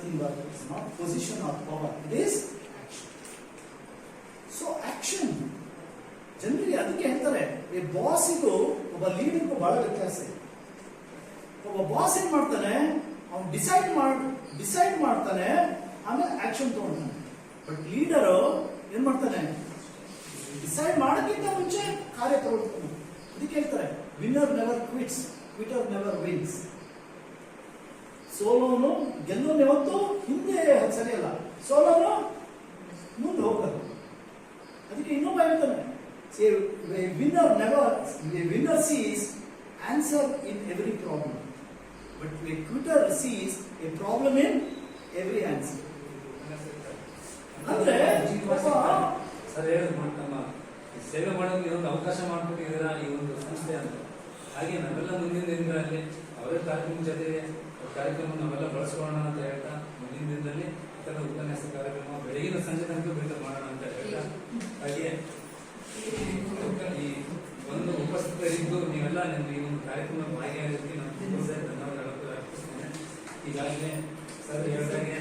in the it's not position or power. It is action. So action. ಜನರಿಗೆ ಅದಕ್ಕೆ ಹೇಳ್ತಾರೆ ಈ ಬಾಸಿಗೂ ಒಬ್ಬ ಲೀಡರ್ಗೂ ಬಹಳ ವ್ಯತ್ಯಾಸ ಇದೆ ಒಬ್ಬ ಬಾಸ್ ಏನ್ ಮಾಡ್ತಾನೆ ಅವ್ನು ಡಿಸೈಡ್ ಮಾಡ್ ಡಿಸೈಡ್ ಮಾಡ್ತಾನೆ ಆಮೇಲೆ ಆಕ್ಷನ್ ತಗೊಂತಾನೆ ಬಟ್ ಲೀಡರು ಏನ್ ಮಾಡ್ತಾನೆ ಡಿಸೈಡ್ ಮಾಡೋಕ್ಕಿಂತ ಮುಂಚೆ ಕಾರ್ಯ ತಗೊಳ್ತಾನೆ ಅದಕ್ಕೆ ಹೇಳ್ತಾರೆ winner never quits quitter never wins ಸೋಲೋನು ಗೆಲ್ಲೋನು ಯಾವತ್ತು ಹಿಂದೆ ಸರಿಯಲ್ಲ ಸೋಲೋನು ಮುಂದೆ ಹೋಗೋದು. ಅದಕ್ಕೆ ಇನ್ನೊಬ್ಬ ಹೇಳ್ತಾನೆ winner never winner sees answer in every problem but a quitter sees a problem in every answer ಅಂದ್ರೆ ಸರ್ ಹೇಳಿದ್ರು ಮಾಡ್ತಮ್ಮ ನಮ್ಮ ಸೇವೆ ಮಾಡೋದು ಇದೊಂದು ಅವಕಾಶ ಮಾಡ್ಕೊಟ್ಟಿದ್ದೀರಾ ಈ ಒಂದು ಸಂಸ್ಥೆ ಅಂತ. ಹಾಗೆ ನಾವೆಲ್ಲ ಮುಂದಿನ ದಿನಗಳಲ್ಲಿ ಅವರೇ ತಾಲೂಕಿನ ಜೊತೆಗೆ ಕಾರ್ಯಕ್ರಮ ನಾವೆಲ್ಲ ಬಳಸ್ಕೊಳ್ಳೋಣ ಅಂತ ಹೇಳ್ತಾ ಮುಂದಿನ ದಿನದಲ್ಲಿ ಇತರ ಉಪನ್ಯಾಸ ಕಾರ್ಯಕ್ರಮ ಬೆಳಗಿನ ಸಂಜೆ ತನಕ ಬೇಕಾದ ಮಾಡೋಣ ಅಂತ ಹೇಳ್ತಾ. ಹಾಗೆ ಈ ಒಂದು ಉಪಸ್ಥಿತರಿದ್ದು ನೀವೆಲ್ಲ ನಿಮ್ಮ ಈ ಒಂದು ಕಾರ್ಯಕ್ರಮ ಭಾಗಿಯಾಗೋದಕ್ಕೆ ನಾನು ತುಂಬ ಧನ್ಯವಾದ ಅರ್ಪಿಸ್ತೇನೆ. ಈಗಾಗಲೇ ಸರ್ ಹೇಳಿದಾಗೆ